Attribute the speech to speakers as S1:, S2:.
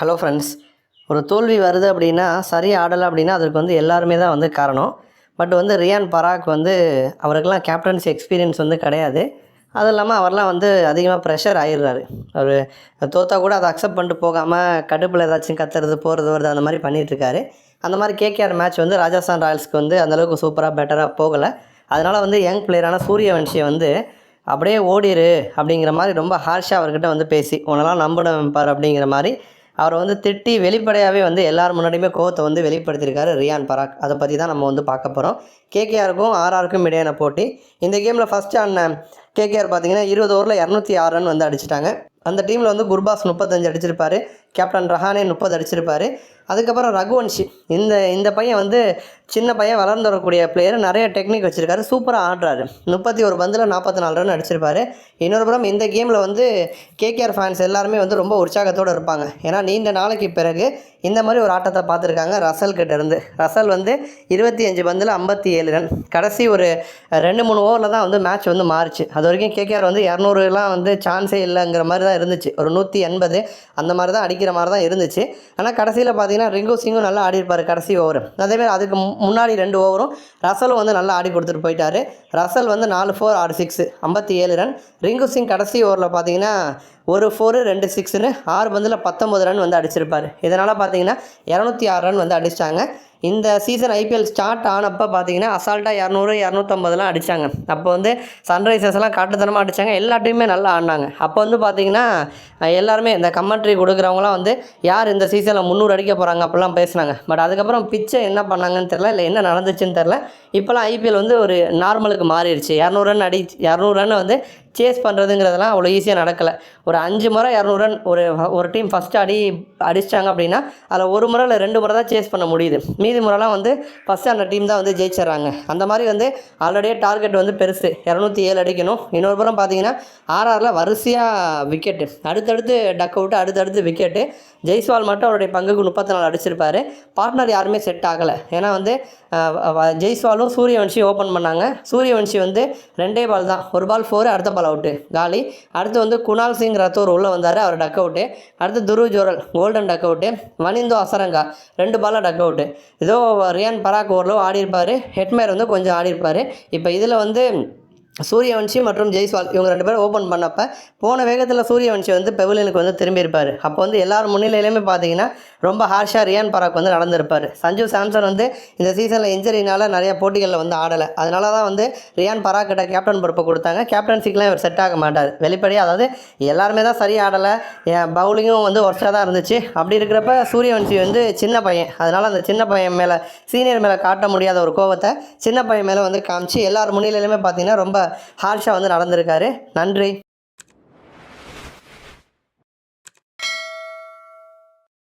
S1: Hello friends ஒரு தோல்வி வருது அப்படின்னா சரி ஆடலை அப்படின்னா அதுக்கு வந்து எல்லாருமே தான் வந்து காரணம். பட் வந்து ரியான் பராக் வந்து அவருக்கெல்லாம் கேப்டன்சி எக்ஸ்பீரியன்ஸ் வந்து கிடையாது. அதுவும் இல்லாமல் அவர்லாம் வந்து அதிகமாக ப்ரெஷர் ஆயிடுறாரு. அவர் தோத்தா கூட அதை அக்செப்ட் பண்ணிட்டு போகாமல் கடுப்பில் ஏதாச்சும் கத்துறது போகிறது வருது அந்த மாதிரி பண்ணிகிட்ருக்காரு அந்த மாதிரி கேகேஆர் மேட்ச் வந்து ராஜஸ்தான் ராயல்ஸ்க்கு வந்து அந்தளவுக்கு சூப்பராக பெட்டராக போகலை. அதனால் வந்து யங் பிளேயரான சூரியவன்ஷியை வந்து அப்படியே ஓடிரு அப்படிங்கிற மாதிரி ரொம்ப ஹார்ஷாக அவர்கிட்ட வந்து பேசி உன்னெல்லாம் நம்பணும் பார் அப்படிங்கிற மாதிரி அவரை வந்து திட்டி வெளிப்படையாகவே வந்து எல்லார் முன்னாடியுமே கோவத்தை வந்து வெளிப்படுத்தியிருக்காரு ரியான் பராக். அதை பற்றி தான் நம்ம வந்து பார்க்க போகிறோம் கேகேஆருக்கும் ஆர்ஆருக்கும் இடையான போட்டி? இந்த கேமில் ஃபஸ்ட்டு ஆன கேகேஆர் பார்த்தீங்கன்னா இருபது ஓவரில் இரநூத்தி ஆறு ரன் வந்து அடிச்சிட்டாங்க. அந்த டீமில் வந்து குர்பாஸ் முப்பத்தஞ்சு அடிச்சிருப்பாரு. கேப்டன் ரஹானே முப்பது அடிச்சிருப்பார். அதுக்கப்புறம் ரகுவன்ஷி. இந்த இந்த பையன் வந்து சின்ன பையன் வளர்ந்து வரக்கூடிய பிளேயர் நிறைய டெக்னிக் வச்சுருக்காரு. சூப்பராக ஆடுறாரு. முப்பத்தி ஒரு பந்தில் நாற்பத்தி நாலு ரன் அடிச்சிருப்பாரு. இன்னொரு புறம் இந்த கேமில் வந்து கேகேஆர் ஃபேன்ஸ் எல்லாருமே வந்து ரொம்ப உற்சாகத்தோடு இருப்பாங்க. ஏன்னா நீண்ட நாளைக்கு பிறகு இந்த மாதிரி ஒரு ஆட்டத்தை பார்த்துருக்காங்க ரசல் கிட்டேருந்து ரசல் வந்து இருபத்தி அஞ்சு பந்தில் ஐம்பத்தி ஏழு ரன் கடைசி ஒரு ரெண்டு மூணு ஓவரில் தான் வந்து மேட்ச் வந்து மாறுச்சு. அது வரைக்கும் கேகேஆர் வந்து இரநூறுலாம் வந்து சான்ஸே இல்லைங்கிற மாதிரி தான் இருந்துச்சு. ஒரு நூற்றி எண்பது அந்த மாதிரி தான் அடிக்கிற மாதிரி தான் இருந்துச்சு. ஆனால் கடைசியில் பார்த்தீங்கன்னா ரிங்கு சிங்கும் நல்லா ஆடிருப்பார் கடைசி ஓவர் அதேமாதிரி அதுக்கு முன்னாடி ரெண்டு ஓவரும் ரசலும் வந்து நல்லா ஆடி கொடுத்துட்டு போயிட்டாரு. ரசல் வந்து நாலு ஃபோர் ஆறு சிக்ஸ் ஐம்பத்தி ஏழு ரன் ரிங்கு சிங் கடைசி ஓவரில் பார்த்தீங்கன்னா ஒரு ஃபோரு ரெண்டு சிக்ஸ்னு ஆறு பந்தில் பத்தொம்பது ரன் வந்து அடிச்சிருப்பார். இதனால் பார்த்தீங்கன்னா இரநூத்தி ஆறு ரன் வந்து அடிச்சிட்டாங்க. இந்த சீசன் ஐபிஎல் ஸ்டார்ட் ஆனப்போ பார்த்தீங்கன்னா அசால்ட்டாக இரநூறு இரநூத்தம்பதுலாம் அடித்தாங்க அப்போ வந்து சன்ரைசர்ஸ்லாம் காட்டுத்தனமாக அடித்தாங்க எல்லா டீமுமே நல்லா ஆடினாங்க. அப்போ வந்து பார்த்தீங்கன்னா எல்லாருமே இந்த கமெண்ட்ரி கொடுக்குறவங்களாம் வந்து யார் இந்த சீசனில் முந்நூறு அடிக்க போகிறாங்க அப்படிலாம் பேசுனாங்க. பட் அதுக்கப்புறம் பிச்சை என்ன பண்ணாங்கன்னு தெரில இல்லை என்ன நடந்துச்சுன்னு தெரில இப்போலாம் ஐபிஎல் வந்து ஒரு நார்மலுக்கு மாறிடுச்சு. இரநூறு ரன் அடி இரநூறு ரன் வந்து சேஸ் பண்ணுறதுங்கிறதெல்லாம் அவ்வளோ ஈஸியாக நடக்கலை. ஒரு அஞ்சு முறை இரநூறு ரன் ஒரு ஒரு டீம் ஃபஸ்ட் அடி அடிச்சிட்டாங்க அப்படின்னா அதில் ஒரு முறை இல்லை ரெண்டு முறை தான் சேஸ் பண்ண முடியுது. மீதி முறைலாம் வந்து ஃபஸ்ட்டு அந்த டீம் தான் வந்து ஜெயிச்சிடுறாங்க. அந்த மாதிரி வந்து ஆல்ரெடியே டார்கெட் வந்து பெருசு. இரநூத்தி ஏழு அடிக்கணும். இன்னொரு புறம் பார்த்தீங்கன்னா ஆர்ஆரில் வரிசையாக விக்கெட்டு அடுத்தடுத்து டக் அவுட்டு அடுத்தடுத்து விக்கெட்டு ஜெய்ஸ்வால் மட்டும் அவருடைய பங்குக்கு முப்பத்தி நாலு அடிச்சிருப்பார். பார்ட்னர் யாருமே செட் ஆகலை. ஏன்னா வந்து ஜெய்ஸ்வாலும் சூரியவன்ஷி ஓப்பன் பண்ணாங்க. சூரியவன்ஷி வந்து ரெண்டே பால் தான். ஒரு பால் ஃபோர் அடுத்த பால் அவுட்டு காலி அடுத்து வந்து குணால் சிங் ரத்தோர் உள்ளே வந்தார். அவர் டக் அவுட்டு அடுத்து Dhruv Jurel golden duck out Wanindu Hasaranga ரெண்டு பாலாக டக் அவுட்டு ஏதோ ரியான் பராக் ஓரளவு ஆடி இருப்பார். ஹெட்மேர் வந்து கொஞ்சம் ஆடி இருப்பார். இப்போ இதில் வந்து சூரியவன்ஷி மற்றும் ஜெய்ஸ்வால் இவங்க ரெண்டு பேரும் ஓப்பன் பண்ணப்போ போன வேகத்தில் சூரியவன்ஷி வந்து பெவிலியனுக்கு வந்து திரும்பியிருப்பார். அப்போ வந்து எல்லார் முன்னிலையிலுமே பார்த்தீங்கன்னா ரொம்ப ஹார்ஷாக ரியான் பராக் வந்து நடந்திருப்பார். சஞ்சு சாம்சன் வந்து இந்த சீசனில் இன்ஜரினால நிறைய போட்டிகளில் வந்து ஆடலை. அதனால தான் வந்து ரியான் பராக் கிட்ட கேப்டன் பொறுப்பை கொடுத்தாங்க. கேப்டன்சிக்கெலாம் இவர் செட் ஆக மாட்டார். வெளிப்படையாக அதாவது எல்லாருமே தான் சரியாக ஆடலை. பவுலிங்கும் வந்து ஒர்ஸ்டாக தான் இருந்துச்சு. அப்படி இருக்கிறப்ப சூரியவன்ஷி வந்து சின்ன பையன். அதனால் அந்த சின்ன பையன் மேலே சீனியர் மேலே காட்ட முடியாத ஒரு கோவத்தை சின்ன பையன் மேலே வந்து காமிச்சு எல்லார் முன்னிலையிலுமே பார்த்தீங்கன்னா ரொம்ப ஹார்ஷாக வந்து நடந்திருக்காரு. நன்றி.